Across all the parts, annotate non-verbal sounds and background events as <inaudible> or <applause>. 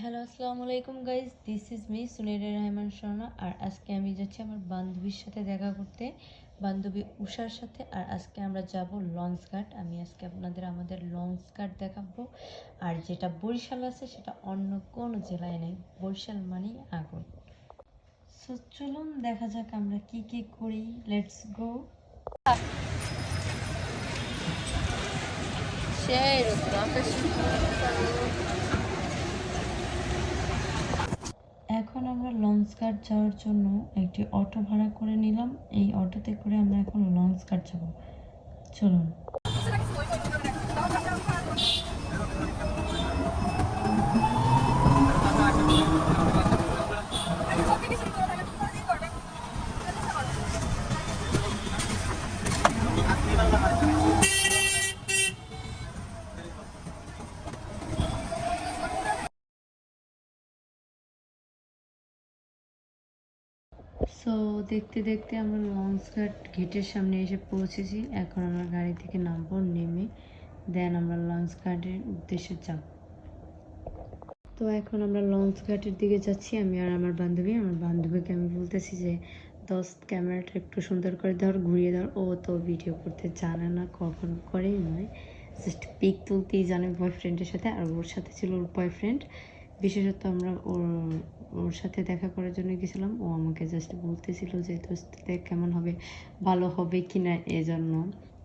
Hello আসসালামু আলাইকুম guys this is me Sunira Rahman Swarna আর আজকে আমি যাচ্ছি আমার বান্ধবীর সাথে দেখা করতে। বান্ধবী উষার সাথে। আর আজকে আমরা যাব লঞ্চ ঘাট। আমি আজকে আপনাদের আমাদের লঞ্চ ঘাট দেখাবো। আর যেটা বরিশাল আছে, সেটা অন্য কোনো জেলায় নেই। বরিশাল মানেই আগুন। সো চলুন দেখা যাক আমরা কি কি করি। লেটস গো সেই এখন আমরা লঞ্চ ঘাট যাওয়ার জন্য একটি অটো ভাড়া করে নিলাম। এই অটোতে করে আমরা এখন লঞ্চ ঘাট যাব। চলুন। সো দেখতে দেখতে আমরা লঞ্চ ঘাট গেটের সামনে এসে পৌঁছেছি। এখন আমরা গাড়ি থেকে নামবো, নেমে দেন আমরা লঞ্চ ঘাটের উদ্দেশ্যে যাব। তো এখন আমরা লঞ্চ ঘাটের দিকে যাচ্ছি। আমি আর আমার বান্ধবী, আমার বান্ধবীকে আমি বলতেছি যে দশ ক্যামেরাটা একটু সুন্দর করে ধর, ঘুরিয়ে ধর। ও তো ভিডিও করতে জানে না কখন করেই নয়। জাস্ট পিক তুলতেই জানে বয়ফ্রেন্ডের সাথে আর ওর সাথে ছিল ওর বয়ফ্রেন্ড বিশেষত আমরা ওর ওর সাথে দেখা করার জন্য গেছিলাম। ও আমাকে জাস্ট বলতেছিল যে দোস্ত দেখ কেমন হবে, ভালো হবে কি না এজন্য?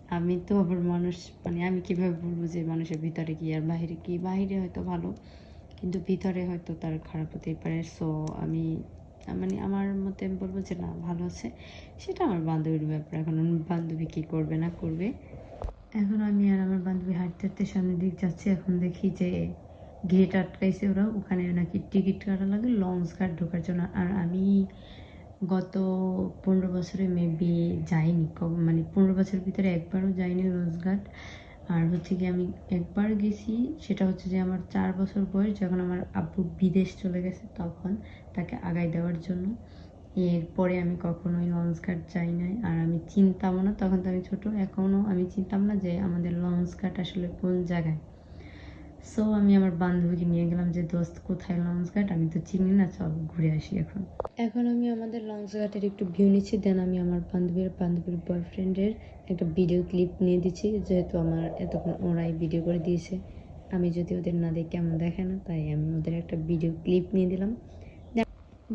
আমি তো আবার মানুষ মানে আমি কীভাবে বলব যে, মানুষের ভিতরে কি আর বাহিরে কি? বাইরে হয়তো ভালো, কিন্তু ভিতরে হয়তো তার খারাপ হতেই পারে। সো আমি মানে আমার মতে আমি বলব যে, না, ভালো আছে। সেটা আমার বান্ধবীর ব্যাপার। এখন বান্ধবী কী করবে, না করবে? এখন আমি আর আমার বান্ধবী হাঁটতে হাঁটতে সামনের দিক যাচ্ছি। এখন দেখি যে গেট আটকাইছে ওরা, ওখানে নাকি টিকিট কাটা লাগে লঞ্চ ঘাট ঢোকার জন্য। আর আমি গত পনেরো বছরে মেবি যাইনি মানে পনেরো বছরের ভিতরে একবারও যাইনি লঞ্চ ঘাট আর হচ্ছে কি আমি একবার গেছি, সেটা হচ্ছে যে আমার চার বছর বয়স, যখন আমার আব্বু বিদেশ চলে গেছে তখন তাকে আগাই দেওয়ার জন্য। এরপরে আমি কখনোই লঞ্চ ঘাট যাই নাই, আর আমি চিনতামও না। তখন তো আমি ছোট এখনও আমি চিনতাম না যে আমাদের লঞ্চ ঘাট আসলে কোন জায়গায়। সো আমি আমার বান্ধবীকে নিয়ে গেলাম যে, দোস্ত, কোথায় লঞ্চ ঘাট? আমি তো চিনি না, চল ঘুরে আসি এখন। এখন আমি আমাদের লঞ্চ ঘাটের একটু ভিউ নিচ্ছি দেন আমি আমার বান্ধবীর বান্ধবীর বয়ফ্রেন্ডের একটা ভিডিও ক্লিপ নিয়ে দিচ্ছি, যেহেতু আমার এতক্ষণ ওরাই ভিডিও করে দিয়েছে। আমি যদি ওদের না দেখি কেমন দেখে না, তাই আমি ওদের একটা ভিডিও ক্লিপ নিয়ে দিলাম।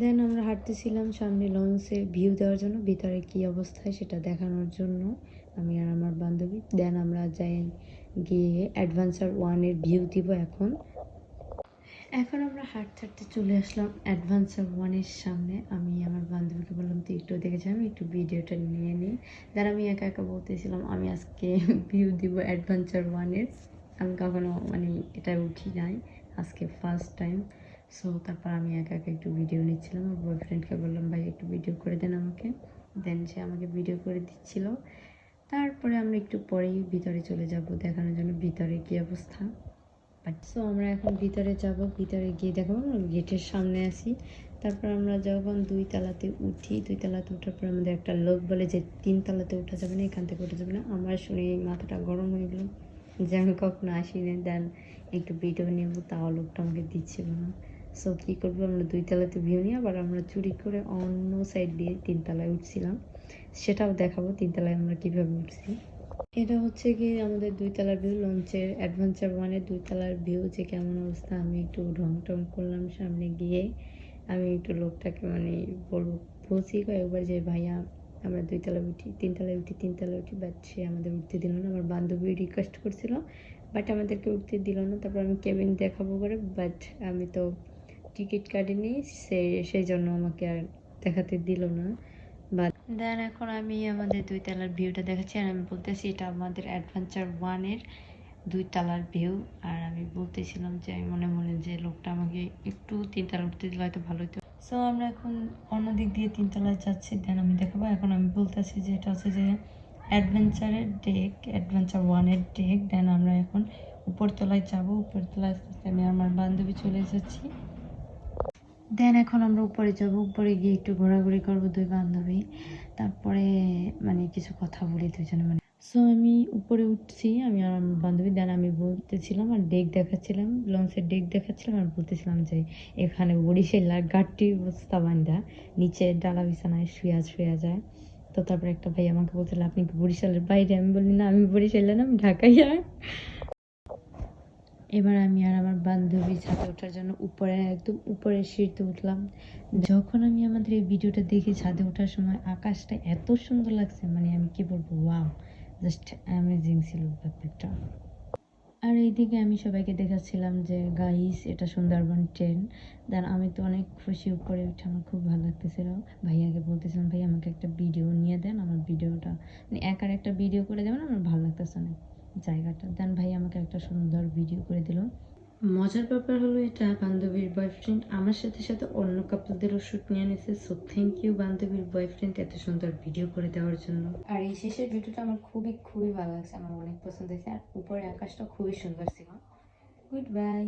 দেন আমরা হাঁটতেছিলাম সামনে লঞ্চের ভিউ দেওয়ার জন্য, ভিতরে কি অবস্থায় সেটা দেখানোর জন্য আমি আর আমার বান্ধবী। দেন আমরা যাই গিয়ে অ্যাডভেঞ্চার ওয়ানের ভিউ দিব এখন। এখন আমরা হাঁটতে হাঁটতে চলে আসলাম অ্যাডভেঞ্চার ওয়ানের সামনে। আমি আমার বান্ধবীকে বললাম, তুই একটু দেখেছি আমি একটু ভিডিওটা নিয়ে নিই। দেন আমি একা একা বলতেছিলাম, আমি আজকে <laughs> ভিউ দিব অ্যাডভেঞ্চার ওয়ানের। আমি কখনো মানে এটা উঠি নাই, আজকে ফার্স্ট টাইম সো তারপর আমি একা একা একটু ভিডিও নিচ্ছিলাম। আমার বয়ফ্রেন্ডকে বললাম, ভাই, একটু ভিডিও করে দেন আমাকে। দেন সে আমাকে ভিডিও করে দিচ্ছিল। তারপরে আমরা একটু পরেই ভিতরে চলে যাব, দেখানোর জন্য ভিতরে কী অবস্থা। সো আমরা এখন ভিতরে যাব, ভিতরে গিয়ে দেখাবো গেটের সামনে আসি তারপর আমরা যখন দুই তালাতে উঠি, দুই তলাতে ওঠার পর আমাদের একটা লোক বলে যে, তিন তলাতে ওঠা যাবে না, এখান থেকে ওঠা যাবে না। আমার শুনে মাথাটা গরম হয়ে গেলো। যে আমি কখনো আসিনি, দেন একটু ভিডিও নেব, তাও লোকটা আমাকে দিচ্ছিল না। সো কী করব? আমরা দুই তলাতে ভিউ নিয়ে আবার আমরা চুরি করে অন্য সাইড দিয়ে তিনতলায় উঠছিলাম। সেটাও দেখাবো তিনতলায় আমরা কীভাবে উঠছি। এটা হচ্ছে কি আমাদের দুই দুইতলার ভিউ লঞ্চের অ্যাডভেঞ্চার ওয়ানের দুইতলার ভিউ যে কেমন অবস্থা। আমি একটু ঢং টং করলাম সামনে গিয়ে। আমি একটু লোকটাকে মানে বলব, বলছি কয়েকবার যে ভাইয়া আমরা দুই দুইতলা উঠি তিনতলায় উঠি তিনতলায় উঠি। বাট সে আমাদের উঠতে দিল না। আমার বান্ধবী রিকোয়েস্ট করছিল বাট আমাদেরকে উঠতে দিল না। তারপর আমি কেবিন দেখাবো করে বাট আমি তো টিকিট কাটিনি সেই জন্য আমাকে আর দেখাতে দিল না। বাট দেন এখন আমি আমাদের দুই তলার ভিউটা দেখাচ্ছি, আর আমি বলতেছি এটা আমাদের অ্যাডভেঞ্চার ওয়ানের দুই তলার ভিউ। আর আমি বলতেছিলাম যে, আমি মনে মনে যে লোকটা আমাকে একটু তিনতলা উঠতে দিলে হয়তো ভালো হতো সো আমরা এখন অন্য দিক দিয়ে তিনতলায় যাচ্ছি। দেন আমি দেখাবো। এখন আমি বলতেছি যে, এটা হচ্ছে যে অ্যাডভেঞ্চারের ডেক অ্যাডভেঞ্চার ওয়ানের ডেক দেন আমরা এখন উপরতলায় যাব। উপরতলায় আমি আমার বান্ধবী চলে যাচ্ছি দেন এখন আমরা উপরে যাব। উপরে গিয়ে একটু ঘোরাঘুরি করব দুই বান্ধবী। তারপরে মানে কিছু কথা বলি দুজনে মানে। সো আমি উপরে উঠছি, আমি আর আমার বান্ধবী দেন আমি বলতেছিলাম আর ডেক দেখাচ্ছিলাম, লঞ্চের ডেক দেখাচ্ছিলাম আর বলতেছিলাম যে, এখানে বরিশাল্লার গাঠটির বস্তা বান্ধা নিচে ডালা বিছানায় শুয়া শুয়া যায়। তো তারপরে একটা ভাই আমাকে বলছিল, আপনি কি বরিশালের বাইরে? আমি বলি, না, আমি বরিশালে না আমি ঢাকায় আর এবার আমি আর আমার বান্ধবী ছাদে ওঠার জন্য উপরে, একদম উপরের সিঁড়িতে উঠলাম। যখন আমি আমাদের এই ভিডিওটা দেখি ছাদে ওঠার সময় আকাশটা এত সুন্দর লাগছে মানে আমি কি বলব ওয়াও জাস্ট অ্যামেজিং ছিল ব্যাপারটা। আর এইদিকে আমি সবাইকে দেখাচ্ছিলাম যে গাইস এটা সুন্দরবন ট্রেন দেন আমি তো অনেক খুশি উপরে উঠে, আমার খুব ভালো লাগতেছিল। ভাইয়াকে বলতেছিলাম ভাই, আমাকে একটা ভিডিও নিয়ে দেন, আমার ভিডিওটা মানে একার একটা ভিডিও করে দেবেন, আমার ভালো লাগতেছে না জায়গাটা। দেন ভাই আমাকে একটা সুন্দর ভিডিও করে দিল। মজার ব্যাপার হলো এটা বান্ধবীর বয়ফ্রেন্ড আমার সাথে সাথে অন্য কাপড়দেরও শ্যুট নিয়ে নিয়েছে সো থ্যাংক ইউ বান্ধবীর বয়ফ্রেন্ড এত সুন্দর ভিডিও করে দেওয়ার জন্য। আর এই শেষের ভিডিওটা আমার খুবই খুবই ভালো লাগছে আমার অনেক পছন্দ হয়েছে। আর উপরে আকাশটা খুবই সুন্দর ছিল। Good bye